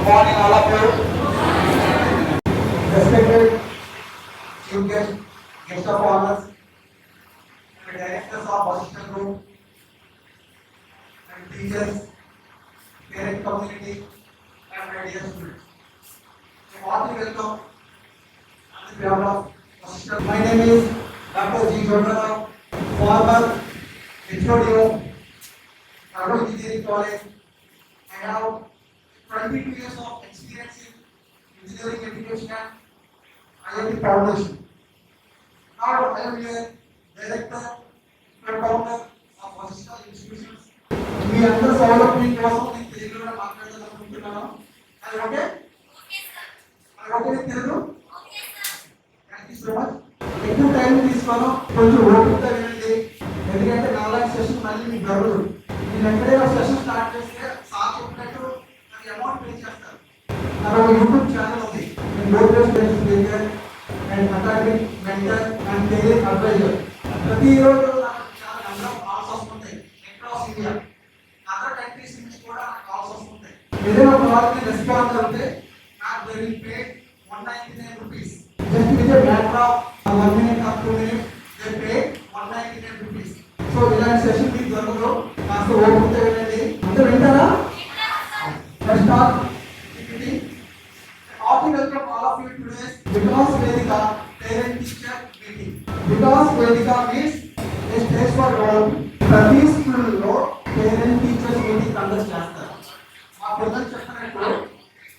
Good morning, all of you. Respected chief guest, guest of honors, and directors of assistant group, and teachers, parent community, and my dear students. I want to welcome on the behalf of assistant. My name is Dr. G. Jodharao, former HOD of Engineering College. I have twenty-two years of experience in engineering education at IIT Foundation. Now I am a director, and founder of Assistant Institutions. మీ అందరి సౌలభ్యం కోసం నేను తెలుగులో మాట్లాడాలనుకుంటున్నాను అది okay అది okay Telugu thank you so much ఎక్కువ time తీసుకోను కొంచెం ఓపికగా వినండి ఎందుకంటే నాలుగు సెషన్ మళ్ళీ మీకు గడువు నేను ఎక్కడైనా సెషన్ స్టార్ట్ చేస్తే సార్ చెప్పినట్టు నాకు అమౌంట్ పే చేస్తారు నా ఒక యూట్యూబ్ ఛానల్ ఉంది నేను motivation speaker and academic mentor and career advisor ప్రతిరోజు నాకు చాలా నెంబర్ కాల్స్ వస్తుంటాయి. అక్రాస్ ఇండియా అదర్ కంట్రీస్ నుంచి కూడా నాకు కాల్స్ వస్తుంటాయి. ఏదైనా ఒక వాళ్ళకి రెస్పాన్స్ అవుతే నాకు they will pay one ninety nine rupees just with matter of one minute of two minutes they pay one ninety nine rupees so ఇలాంటి సెషన్ మీకు దొరకదు. కాస్త ఓపిక వినండి అందరూ వింటారా? First of parent teacher meeting. Because Vedika means a stage for development. ప్రతి స్కూల్లో పేరెంట్ టీచర్స్ మీటింగ్ కండక్ట్ చేస్తారు మా పిల్లలు చెప్పినట్టు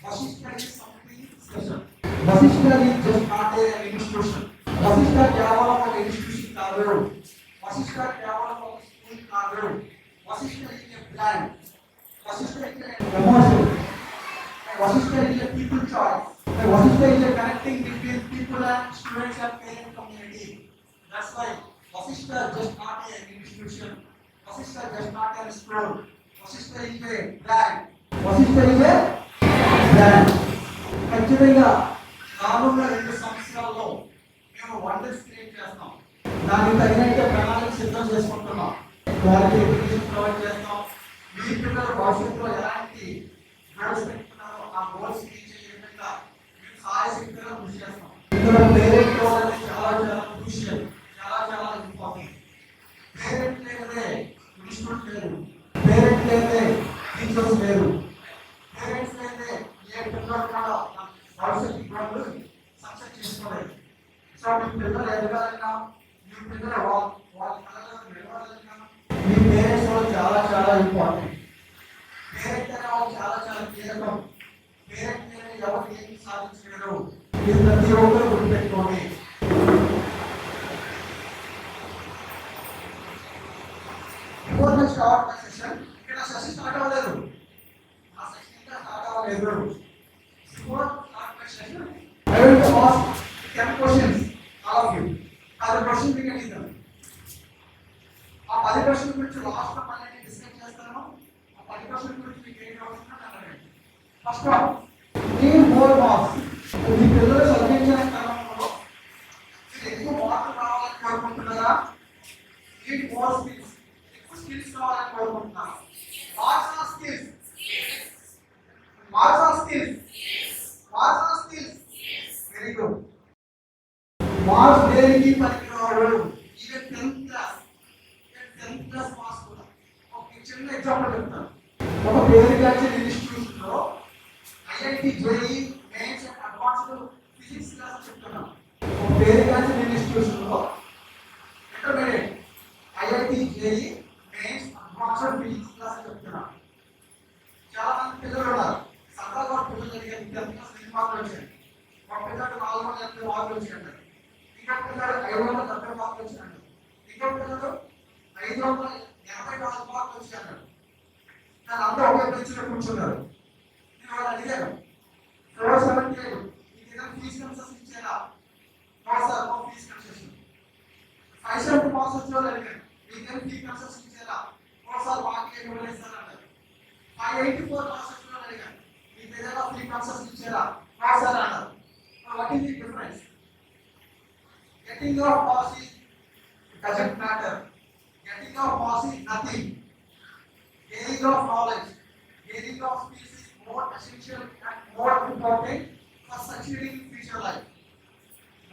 Vasishta is something special. Vasishta is just not a institution Vasishta కేవలం ఒక ఇన్స్టిట్యూషన్ కాదు వశిష్ఠ కేవలం ఒక స్కూల్ కాదు Vashishtha is a brand. Vashishtha is a emotion. Vasishtha is a people choice. The Vasishtha is a connecting between people and students and parent community. That's why Vasishtha just not an institution. Vasishtha just not a school. Vasishta is a brand. Vasishta is a brand. ఖచ్చితంగా రానున్న రెండు సంవత్సరాల్లో మేము wonders create చేస్తాం దానికి తగినట్టు ప్రణాళిక సిద్ధం చేసుకుంటున్నాం క్వాలిటీ ఎడ్యుకేషన్ ప్రొవైడ్ చేస్తాం మీ పిల్లల భవిష్యత్తులో ఎలాంటి గోల్స్ పెట్టుకున్నారో ఆ గోల్స్కి మేము సాయశక్తిగా కృషి చేస్తాం ఇక్కడ పేరెంట్ చాలా చాలా క్రూషియల్ చాలా చాలా ఇంపార్టెంట్ పేరెంట్ లేదే ఇన్స్టిట్యూట్ లేరు పేరెంట్ లేదే టీచర్స్ లేరు పేరెంట్స్ లేదే ఏ పిల్లలు కూడా భవిష్యత్తు వాళ్ళు సక్సెస్ చేసుకోలేదు సో మీ పిల్లలు ఎదగాలన్నా మీ పిల్లలు వాళ్ళ వాళ్ళ కళలను నిలవాలన్నా మీ పేరెంట్స్ రోల్ చాలా చాలా ఇంపార్టెంట్ పేరెంట్ అనే వాళ్ళు చాలా చాలా కీలకం పేరెంట్ అనేది ఎవరు ఏమి సాధించలేరు ఇది ప్రతి ఒక్కరు గుర్తుపెట్టుకోండి Before we start the session, ఇక్కడ సెషన్ స్టార్ట్ అవ్వలేదు ఆ సెషన్ ఇంకా స్టార్ట్ అవ్వలేదు Before start the I will ask 10 questions, all of you. పది క్వశ్చన్ మీకు ఆ పది క్వశ్చన్ గురించి లాస్ట్లో మళ్ళీ డిస్కస్ చేస్తాను. ఆ పది క్వశ్చన్ గురించి మీకు ఏం కావాల్సిన అడగండి ఫస్ట్ ఆఫ్ ఈ మోర్ మార్క్స్ మీ పిల్లలు చదివించిన క్రమంలో మీరు ఎక్కువ మార్కులు రావాలని కోరుకుంటున్నారా? ఈ మోర్ స్కిల్స్ ఎక్కువ స్కిల్స్ రావాలని కోరుకుంటున్నారా? Marks or skills marks or skills marks skills very good marks దేనికి పనికిరాడు even tenth class tenth class marks కూడా. ఒక చిన్న ఎగ్జాంపుల్ చెప్తాను. ఒక పేరు లో IIT JEE mains and advanced physics class చెప్తున్నాను. ఒక పేరు కాల్చిన intermediate IIT JEE mains advanced physics class చెప్తున్నాను. చాలా మంది పిల్లలు ఉన్నారు. సరదాగా పిల్లలు అడిగారు టెన్త్ క్లాస్ మార్కులు వచ్చాయి ఒక నాలుగు వందల ఎనభై మార్కులు వచ్చాయంటారు ఇంకొక ఐదు వందల డెబ్బై మార్కులు వచ్చాయంటారు ఐదు వందల ఎనభై నాలుగు మార్కులు వచ్చాయంటారు కానీ అందరూ ఒకే బెంచ్లో కూర్చున్నారు. నేను వాళ్ళు అడిగాను. ఏదైనా ఫీజు కన్సెషన్ ఇచ్చారా sir no fees concession five seventy marks వచ్చే వాళ్ళు అడిగాను మీకు ఏదైనా ఫీ కన్సెషన్ ఇచ్చారా నో సార్ మాకు ఏమి ఇవ్వలేదు సార్ అన్నారు ఫైవ్ ఎయిటీ ఫోర్ మార్క్స్ వచ్చిన వాళ్ళు అడిగాను మీకు ఏదైనా ఫీ కన్సెషన్ ఇచ్చారా నో సార్ అన్నారు what is the difference getting your pass is doesn't matter. Getting of mass is nothing. Gaining of knowledge, gaining of peace is more essential and more important for succeeding in future life.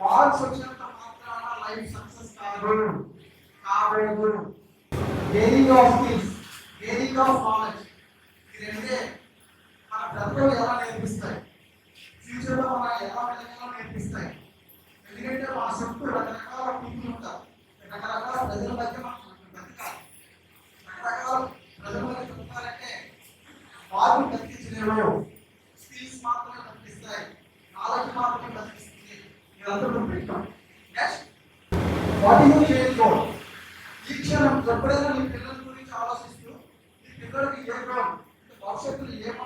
Marks వచ్చినంత మాత్రాన life success కాదు కావలేదు gaining of skills gaining of knowledge ఈ రెండే మన బ్రతుకులు ఎలా నేర్పిస్తాయి what is change ఈ క్షణం ఎప్పుడైనా మీ పిల్లల గురించి ఆలోచిస్తూ మీ పిల్లలకి ఏ గోల్ భవిష్యత్తులో ఏం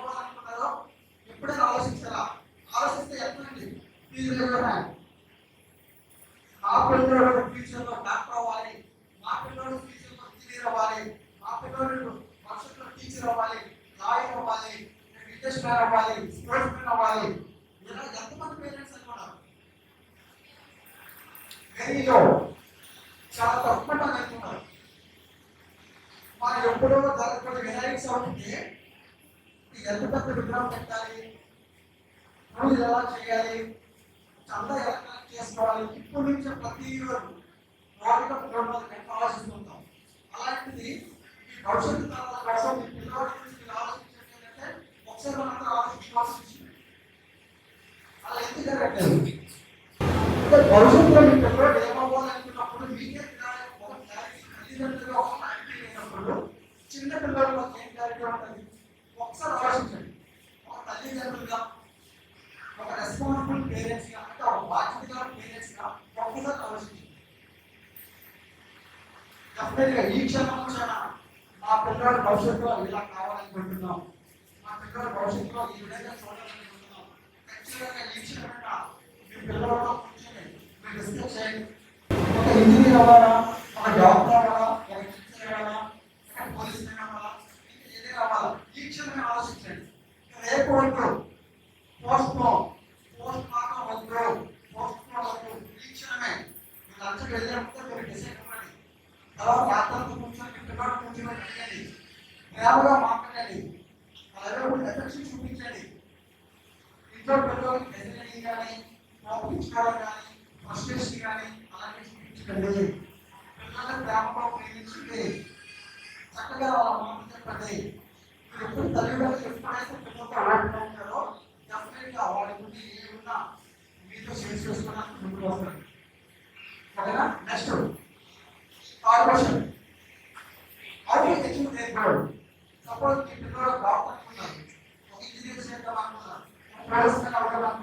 ఎప్పుడైనా ఆలోచించారా ఆలోచిస్తే ఎట్లండి ప్లీజ్ హ్యాండ్ మా పిల్లలు ఫ్యూచర్ డాక్టర్ అవ్వాలి. మా పిల్లలు ఫ్యూచర్లో ఇంజనీర్ అవ్వాలి. మా పిల్లలు భవిష్యత్తులో టీచర్ అవ్వాలి లాయర్ అవ్వాలి బిజినెస్ అవ్వాలి స్పోర్ట్స్ మ్యాన్ అవ్వాలి ఇలా ఎంతమంది పేరెంట్స్ అనుకున్నారు వెరీలో చాలా తక్కువ మంది అనుకున్నారు మనం ఎప్పుడో జరగకుండా వినాయక చవితికి ఎంత పెద్ద విగ్రహం పెట్టాలి. పూజ ఎలా చేయాలి? చందా ఎలా చేసుకోవాలి? ఇప్పటి నుంచి ప్రతి రోజు వాటిలో ప్రోగ్రాం ఆలోచిస్తుంటాం అలాంటిది ఈ భవిష్యత్తు తర్వాత కోసం మీ పిల్లవాడి గురించి మీరు ఒకసారి మనందరూ ఆలోచించాల్సి వచ్చింది. అలా ఎందుకు జరగట్లేదు భవిష్యత్తులో మీ పిల్లలు ఏమవ్వాలనుకున్నప్పుడు మీకే ఒక తల్లిదండ్రులుగా ఒక చిన్న పిల్లలకు ఒక ఏం కార్యక్రమం ఉంటుంది ఒకసారి ఆలోచించండి ఒక తల్లిదండ్రులుగా ఒక రెస్పాన్సిబుల్ పేరెంట్స్ అంటే ఒక బాధ్యత గల ఒక్కసారి ఆలోచించండి ఈ మా పిల్లల భవిష్యత్తులో ఇలా కావాలనుకుంటున్నాం మా పిల్లల భవిష్యత్తులో ఈ విధంగా చూడాలనుకుంటున్నాం ఖచ్చితంగా ఈ మీ పిల్లలతో కూర్చొని ఒక ఇంజనీర్ అవ్వాలా? ఒక డాక్టర్ అవ్వాలా? ఒక టీచర్ అవ్వాలా? ఒక పోలీస్ మ్యాన్ అవ్వాలా? ఏదైనా అవ్వాలా ఈ క్షణమే ఆలోచించండి. రేపు అంటారు కానీ అలాంటివి చూపించకండి. పిల్లల ప్రేమలో ప్రేమించండి చక్కగా వాళ్ళ మాట చెప్పండి. ఎప్పుడు తల్లిదండ్రులు ఎప్పుడైతే పిల్లలతో ఉంటారో డెఫినెట్గా వాళ్ళ గురించి ఏమున్నా మీతో షేర్ చేసుకోవడానికి ముందుకు వస్తారు ఓకేనా next third question how suppose మీ పిల్లలు డాక్టర్ అనుకున్నారు. ఒక ఇంజనీర్ చేద్దాం అనుకున్నారు. ప్రొఫెసర్ అవ్వడం